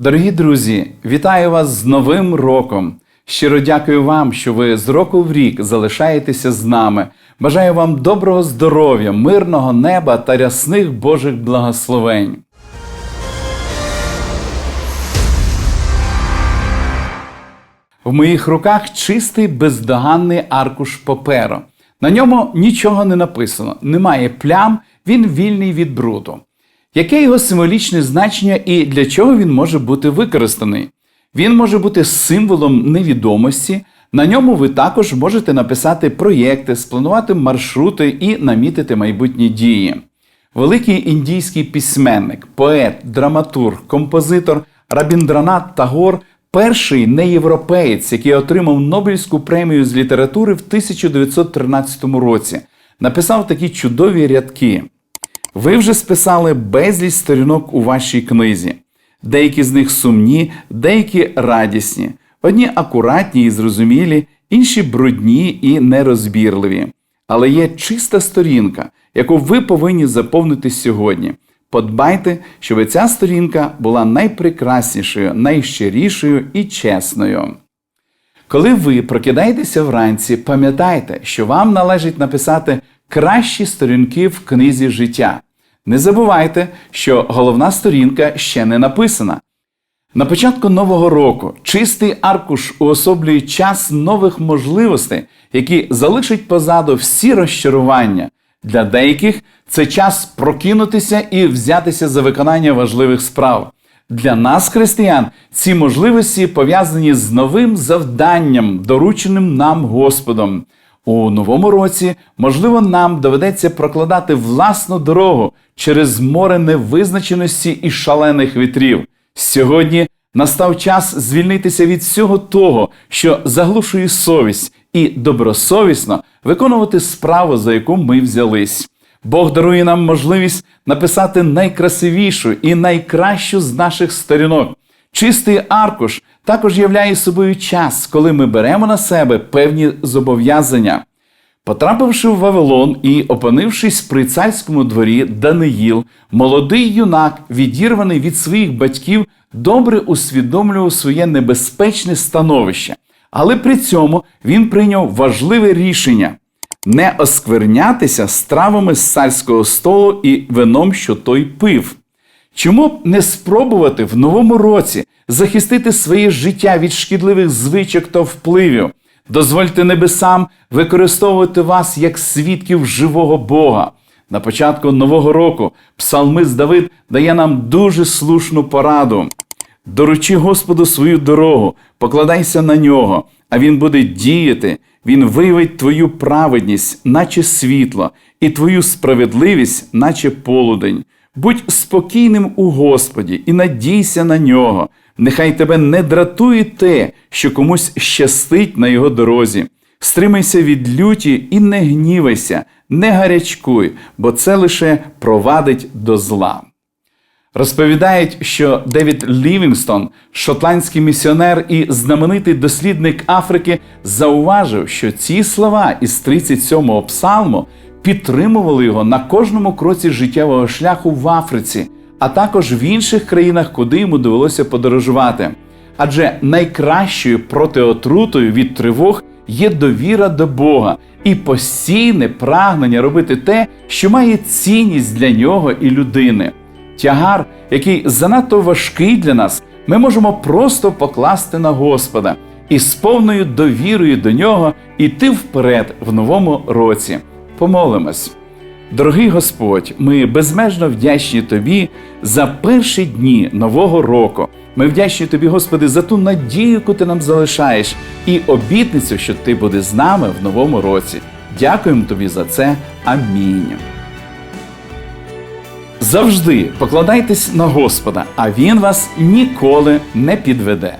Дорогі друзі, вітаю вас з Новим роком! Щиро дякую вам, що ви з року в рік залишаєтеся з нами. Бажаю вам доброго здоров'я, мирного неба та рясних Божих благословень. В моїх руках чистий бездоганний аркуш паперу. На ньому нічого не написано, немає плям, він вільний від бруду. Яке його символічне значення і для чого він може бути використаний? Він може бути символом невідомості. На ньому ви також можете написати проєкти, спланувати маршрути і намітити майбутні дії. Великий індійський письменник, поет, драматург, композитор Рабіндранат Тагор перший неєвропеєць, який отримав Нобелівську премію з літератури в 1913 році, написав такі чудові рядки. Ви вже списали безліч сторінок у вашій книзі. Деякі з них сумні, деякі радісні, одні акуратні і зрозумілі, інші брудні і нерозбірливі. Але є чиста сторінка, яку ви повинні заповнити сьогодні. Подбайте, щоб ця сторінка була найпрекраснішою, найщирішою і чесною. Коли ви прокидаєтеся вранці, пам'ятайте, що вам належить написати кращі сторінки в книзі життя. Не забувайте, що головна сторінка ще не написана. На початку нового року чистий аркуш уособлює час нових можливостей, які залишать позаду всі розчарування. Для деяких це час прокинутися і взятися за виконання важливих справ. Для нас, християн, ці можливості пов'язані з новим завданням, дорученим нам Господом. У новому році, можливо, нам доведеться прокладати власну дорогу через море невизначеності і шалених вітрів. Сьогодні настав час звільнитися від всього того, що заглушує совість, і добросовісно виконувати справу, за яку ми взялись. Бог дарує нам можливість написати найкрасивішу і найкращу з наших сторінок. Чистий аркуш також являє собою час, коли ми беремо на себе певні зобов'язання. Потрапивши в Вавилон і опинившись при царському дворі, Даниїл, молодий юнак, відірваний від своїх батьків, добре усвідомлював своє небезпечне становище. Але при цьому він прийняв важливе рішення не осквернятися стравами з царського столу і вином, що той пив. Чому б не спробувати в новому році захистити своє життя від шкідливих звичок та впливів? Дозвольте небесам використовувати вас як свідків живого Бога. На початку нового року псалмист Давид дає нам дуже слушну пораду. Доручи Господу свою дорогу, покладайся на нього, а Він буде діяти, Він виявить твою праведність, наче світло, і твою справедливість, наче полудень. Будь спокійним у Господі і надійся на нього. Нехай тебе не дратує те, що комусь щастить на його дорозі. Стримайся від люті і не гнівайся, не гарячкуй, бо це лише провадить до зла. Розповідають, що Девід Лівінгстон, шотландський місіонер і знаменитий дослідник Африки, зауважив, що ці слова із 37-го псалму підтримували його на кожному кроці життєвого шляху в Африці, а також в інших країнах, куди йому довелося подорожувати. Адже найкращою протиотрутою від тривог є довіра до Бога і постійне прагнення робити те, що має цінність для нього і людини. Тягар, який занадто важкий для нас, ми можемо просто покласти на Господа і з повною довірою до нього йти вперед в новому році. Помолимось. Дорогий Господь, ми безмежно вдячні Тобі за перші дні нового року. Ми вдячні Тобі, Господи, за ту надію, яку ти нам залишаєш, і обітницю, що Ти будеш з нами в новому році. Дякуємо Тобі за це. Амінь. Завжди покладайтесь на Господа, а Він вас ніколи не підведе.